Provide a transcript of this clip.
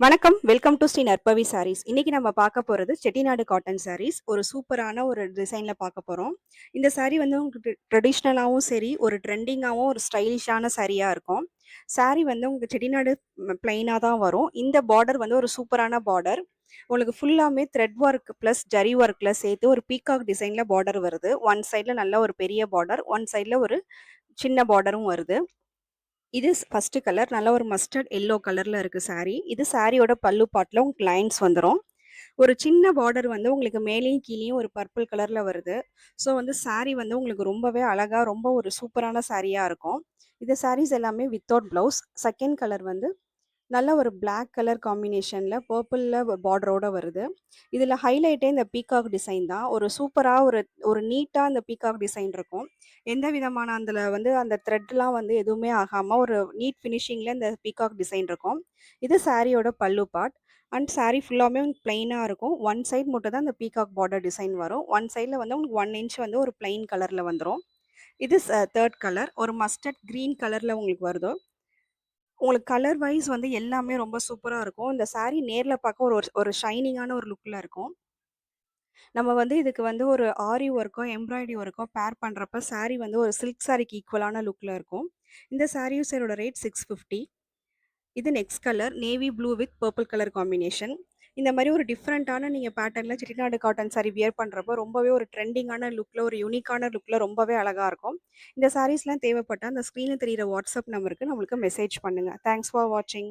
வணக்கம். Welcome to Sri நற்பவி சாரீஸ் இன்னைக்கு நம்ம பார்க்க போகிறது செட்டிநாடு காட்டன் சாரீஸ் ஒரு சூப்பரான ஒரு டிசைனில் பார்க்க போகிறோம் இந்த சாரீ வந்து உங்களுக்கு ட்ரெடிஷ்னலாகவும் சரி ஒரு ட்ரெண்டிங்காகவும் ஒரு ஸ்டைலிஷான சாரியாக இருக்கும். சாரீ வந்து உங்களுக்கு செட்டிநாடு பிளைனாக தான் வரும். இந்த பார்டர் வந்து ஒரு சூப்பரான பார்டர் உங்களுக்கு ஃபுல்லாமே த்ரெட் ஒர்க் ப்ளஸ் ஜரி ஒர்க்கில் சேர்த்து ஒரு பீகாக் டிசைனில் பார்டர் வருது. ஒன் சைடில் நல்ல ஒரு பெரிய பார்டர் ஒன் சைடில் ஒரு சின்ன பார்டரும் வருது. இது ஃபர்ஸ்ட் கலர் நல்ல ஒரு மஸ்டர்ட் எல்லோ கலர்ல இருக்கு சாரீ இது சாரியோட பல்லு பாட்டில் உங்களுக்கு லைன்ஸ் வந்துடும் ஒரு சின்ன பார்டர் வந்து உங்களுக்கு மேலேயும் கீழேயும் ஒரு பர்பிள் கலர்ல வருது. ஸோ வந்து saree வந்து உங்களுக்கு ரொம்பவே அழகா ரொம்ப ஒரு சூப்பரான சாரியா இருக்கும். இந்த சாரீஸ் எல்லாமே வித்தவுட் பிளவுஸ் செகண்ட் கலர் வந்து நல்ல ஒரு பிளாக் கலர் காம்பினேஷனில் பர்பிளில் பார்டரோட வருது. இதில் ஹைலைட்டே இந்த பீகாக் டிசைன் தான். ஒரு சூப்பராக ஒரு ஒரு நீட்டாக அந்த பீகாக் டிசைன் இருக்கும். எந்த விதமான அதில் வந்து அந்த த்ரெட்லாம் வந்து எதுவுமே ஆகாமல் ஒரு நீட் ஃபினிஷிங்கில் இந்த பீகாக் டிசைன் இருக்கும். இது சாரியோட பல்லு பார்ட் அண்ட் saree ஃபுல்லாமே பிளெயினாக இருக்கும். ஒன் சைட் மட்டும் தான் இந்த பீகாக் பார்டர் டிசைன் வரும். ஒன் சைடில் வந்து உங்களுக்கு ஒன் இன்ச் வந்து ஒரு பிளெயின் கலரில் வந்துடும் இது தேர்ட் கலர் ஒரு மஸ்டர்ட் க்ரீன் கலரில் உங்களுக்கு வருதோ உங்களுக்கு கலர் வைஸ் வந்து எல்லாமே ரொம்ப சூப்பராக இருக்கும். இந்த சாரீ நேரில் பார்க்க ஒரு ஒரு ஷைனிங்கான ஒரு லுக்கில் இருக்கும். நம்ம வந்து இதுக்கு வந்து ஒரு ஆரி ஒர்க்கோ எம்ப்ராய்டரி ஒர்க்கோ பேர் பண்ணுறப்ப சாரீ வந்து ஒரு சில்க் சாரிக்கு ஈக்குவலான லுக்கில் இருக்கும். இந்த சாரியும் சாரோட ரேட் சிக்ஸ் ஃபிஃப்டி இது next colour navy blue with purple colour combination இந்த மாதிரி ஒரு டிஃப்ரெண்ட்டான நீங்கள் பேட்டர்னில் செட்டிநாடு காட்டன் சாரீ வியர் பண்ணுறப்போ ரொம்பவே ஒரு ட்ரெண்டிங்கான லுக்கில் ஒரு யூனிக்கான லுக்கில் ரொம்பவே அழகாக இருக்கும். இந்த சாரீஸ்லாம் தேவைப்பட்டால் அந்த ஸ்க்ரீனில் தெரிகிற வாட்ஸ்அப் நம்பருக்கு நம்மளுக்கு மெசேஜ் பண்ணுங்கள் தேங்க்ஸ் ஃபார் வாட்சிங்